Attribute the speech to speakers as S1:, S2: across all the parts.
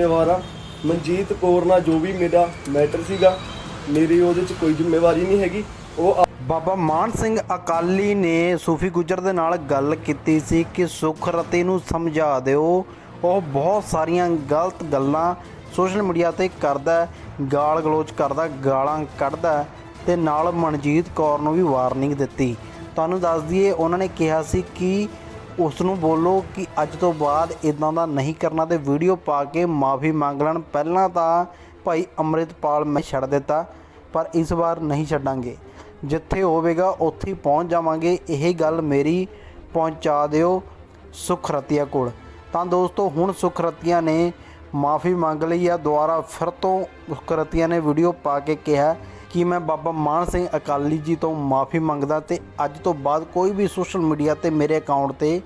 S1: ਜ਼ਿੰਮੇਵਾਰ ਆ। ਮਨਜੀਤ ਕੌਰ ਨਾਲ ਜੋ ਵੀ ਮੇਰਾ ਮੈਟਰ ਸੀਗਾ, ਮੇਰੀ ਉਹਦੇ 'ਚ ਕੋਈ ਜ਼ਿੰਮੇਵਾਰੀ ਨਹੀਂ ਹੈਗੀ। ਉਹ
S2: ਬਾਬਾ ਮਾਨ ਸਿੰਘ ਅਕਾਲੀ ਨੇ ਸੂਫੀ ਗੁੱਜਰ ਦੇ ਨਾਲ ਗੱਲ ਕੀਤੀ ਸੀ ਕਿ ਸੁਖ ਰਤੀ ਨੂੰ ਸਮਝਾ ਦਿਓ। ਉਹ ਬਹੁਤ ਸਾਰੀਆਂ ਗਲਤ ਗੱਲਾਂ ਸੋਸ਼ਲ ਮੀਡੀਆ ਤੇ ਕਰਦਾ ਗਾਲ ਗਲੋਚ ਕਰਦਾ, ਗਾਲਾਂ ਕੱਢਦਾ ਹੈ ਤੇ ਨਾਲ ਮਨਜੀਤ ਕੌਰ ਨੂੰ ਵੀ ਵਾਰਨਿੰਗ ਦਿੱਤੀ। ਤੁਹਾਨੂੰ ਦੱਸ ਦਈਏ, ਉਹਨਾਂ ਨੇ ਕਿਹਾ ਸੀ ਕਿ ਉਸ ਨੂੰ ਬੋਲੋ ਕਿ ਅੱਜ ਤੋਂ ਬਾਅਦ ਇਦਾਂ ਦਾ ਨਹੀਂ ਕਰਨਾ ਤੇ ਵੀਡੀਓ ਪਾ ਕੇ ਮਾਫੀ ਮੰਗ ਲੈਣ। ਪਹਿਲਾਂ ਤਾਂ ਭਾਈ ਅੰਮ੍ਰਿਤਪਾਲ ਮੈਂ ਛੱਡ ਦਿੱਤਾ, ਪਰ ਇਸ ਵਾਰ ਨਹੀਂ ਛੱਡਾਂਗੇ। ਜਿੱਥੇ ਹੋਵੇਗਾ, ਉੱਥੇ ਪਹੁੰਚ ਜਾਵਾਂਗੇ। ਇਹ ਗੱਲ ਮੇਰੀ ਪਹੁੰਚਾ ਦਿਓ ਸੁਖਰਤੀਆ ਕੋਲ। ਤਾਂ ਦੋਸਤੋ, ਹੁਣ ਸੁਖਰਤੀਆ ਨੇ ਮਾਫੀ ਮੰਗ ਲਈ ਆ। ਦੁਬਾਰਾ ਫਿਰ ਤੋਂ ਸੁਖਰਤੀਆ ਨੇ ਵੀਡੀਓ ਪਾ ਕੇ ਕਿਹਾ ਕਿ ਮੈਂ ਬਾਬਾ ਮਾਨ ਸਿੰਘ ਅਕਾਲੀ ਜੀ ਤੋਂ ਮਾਫੀ ਮੰਗਦਾ ਤੇ ਅੱਜ ਤੋਂ ਬਾਅਦ ਕੋਈ ਵੀ ਸੋਸ਼ਲ ਮੀਡੀਆ ਤੇ ਮੇਰੇ ਅਕਾਊਂਟ ਤੇ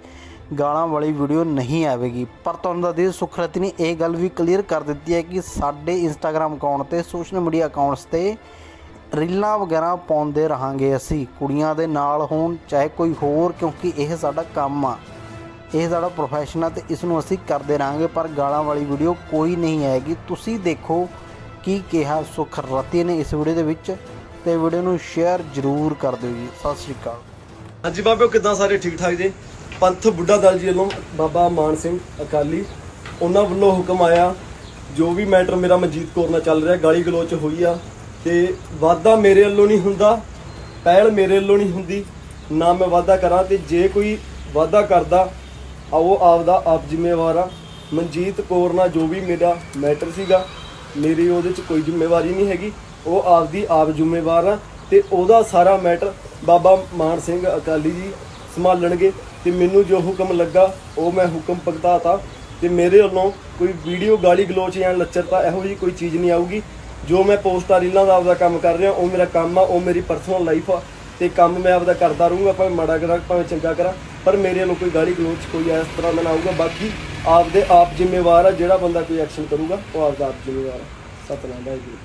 S2: ਗਾਲਾਂ ਵਾਲੀ ਵੀਡੀਓ ਨਹੀਂ ਆਵੇਗੀ। ਪਰ ਤੁਹਾਨੂੰ ਦੱਸ ਦਈਏ ਸੁਖਰਤੀ ਨੇ ਇਹ ਗੱਲ ਵੀ ਕਲੀਅਰ ਕਰ ਦਿੱਤੀ ਹੈ ਕਿ ਸਾਡੇ ਇੰਸਟਾਗ੍ਰam ਅਕਾਊਂਟ ਤੇ ਸੋਸ਼ਲ ਮੀਡੀਆ ਅਕਾਊਂਟਸ ਤੇ ਰੀਲਾਂ ਵਗੈਰਾ ਪਾਉਂਦੇ ਰਹਾਂਗੇ ਅਸੀਂ। ਕੁੜੀਆਂ ਦੇ ਨਾਲ ਹੋਣ, ਚਾਹੇ ਕੋਈ ਹੋਰ, ਕਿਉਂਕਿ ਇਹ ਸਾਡਾ ਕੰਮ ਆ। ਇਹ ਸਾਡਾ ਪ੍ਰੋਫੈਸ਼ਨ ਆ ਤੇ ਇਸ ਨੂੰ ਅਸੀਂ ਕਰਦੇ ਰਹਾਂਗੇ, ਪਰ ਗਾਲਾਂ ਵਾਲੀ ਵੀਡੀਓ ਕੋਈ ਨਹੀਂ ਆਏਗੀ। ਤੁਸੀਂ ਦੇਖੋ ਕੀ ਕਿਹਾ ਸੁਖਰਤੀ ਨੇ ਇਸ ਵੀਡੀਓ ਦੇ ਵਿੱਚ ਤੇ ਵੀਡੀਓ ਨੂੰ ਸ਼ੇਅਰ ਜ਼ਰੂਰ ਕਰ ਦਿਓ ਜੀ। ਸਤਿ ਸ਼੍ਰੀ ਅਕਾਲ।
S1: ਹਾਂਜੀ ਬਾਬਿਓ, ਕਿਦਾਂ ਸਾਰੇ ਠੀਕ ਠਾਕ ਜੀ? ਪੰਥ ਬੁੱਢਾ ਦਲ ਜੀ ਵੱਲੋਂ ਬਾਬਾ ਮਾਨ ਸਿੰਘ ਅਕਾਲੀ, ਉਹਨਾਂ ਵੱਲੋਂ ਹੁਕਮ ਆਇਆ, ਜੋ ਵੀ ਮੈਟਰ ਮੇਰਾ ਮਨਜੀਤ ਕੌਰ ਨਾਲ ਚੱਲ ਰਿਹਾ, ਗਾਲੀ ਗਲੋਚ ਹੋਈ ਆ, ਤੇ ਵਾਦਾ ਮੇਰੇ ਵੱਲੋਂ ਨਹੀਂ ਹੁੰਦਾ, ਪਹਿਲ ਮੇਰੇ ਵੱਲੋਂ ਨਹੀਂ ਹੁੰਦੀ, ਨਾ ਮੈਂ ਵਾਦਾ ਕਰਾਂ, ਤੇ ਜੇ ਕੋਈ ਵਾਦਾ ਕਰਦਾ ਆ ਉਹ ਆਪਦਾ ਆਪ ਜ਼ਿੰਮੇਵਾਰ ਆ। ਮਨਜੀਤ ਕੌਰ ਨਾਲ ਜੋ ਵੀ ਮੇਰਾ ਮੈਟਰ ਸੀਗਾ ਮੇਰੀ ਉਹਦੇ 'ਚ ਕੋਈ ਜ਼ਿੰਮੇਵਾਰੀ ਨਹੀਂ ਹੈਗੀ। ਉਹ ਆਪਦੀ ਆਪ ਜ਼ਿੰਮੇਵਾਰ ਆ ਤੇ ਉਹਦਾ ਸਾਰਾ ਮੈਟਰ ਬਾਬਾ ਮਾਨ ਸਿੰਘ ਅਕਾਲੀ ਜੀ ਸੰਭਾਲਣਗੇ ਤੇ ਮੈਨੂੰ ਜੋ ਹੁਕਮ ਲੱਗਾ, ਉਹ ਮੈਂ ਹੁਕਮ ਭੁਗਤਾਤਾ ਤੇ ਮੇਰੇ ਵੱਲੋਂ ਕੋਈ ਵੀਡੀਓ ਗਾਲੀ ਗਲੋਚ ਜਾਂ ਲੱਚਰਤਾ ਇਹੋ ਜਿਹੀ ਕੋਈ ਚੀਜ਼ ਨਹੀਂ ਆਊਗੀ। ਜੋ ਮੈਂ ਪੋਸਟਾਂ ਰੀਲਾਂ ਦਾ ਆਪਦਾ ਕੰਮ ਕਰ ਰਿਹਾ, ਉਹ ਮੇਰਾ ਕੰਮ ਆ, ਉਹ ਮੇਰੀ ਪਰਸਨਲ ਲਾਈਫ ਆ ਤੇ ਕੰਮ ਮੈਂ ਆਪਦਾ ਕਰਦਾ ਰਹੂੰਗਾ, ਭਾਵੇਂ ਮਾੜਾ ਕਰਾਂ, ਭਾਵੇਂ ਚੰਗਾ ਕਰਾਂ, ਪਰ ਮੇਰੇ ਵੱਲੋਂ ਕੋਈ ਗਾਲੀ ਗਲੋਚ ਕੋਈ ਇਸ ਤਰ੍ਹਾਂ ਦਾ ਨਾ ਆਊਗਾ। ਬਾਕੀ ਆਪਦੇ ਆਪ ਜ਼ਿੰਮੇਵਾਰ ਆ, ਜਿਹੜਾ ਬੰਦਾ ਕੋਈ ਐਕਸ਼ਨ ਕਰੂਗਾ, ਉਹ ਆਪਦਾ ਆਪ ਜ਼ਿੰਮੇਵਾਰ ਆ। ਸਤਨਾਮ ਵਾਹਿਗੁਰੂ।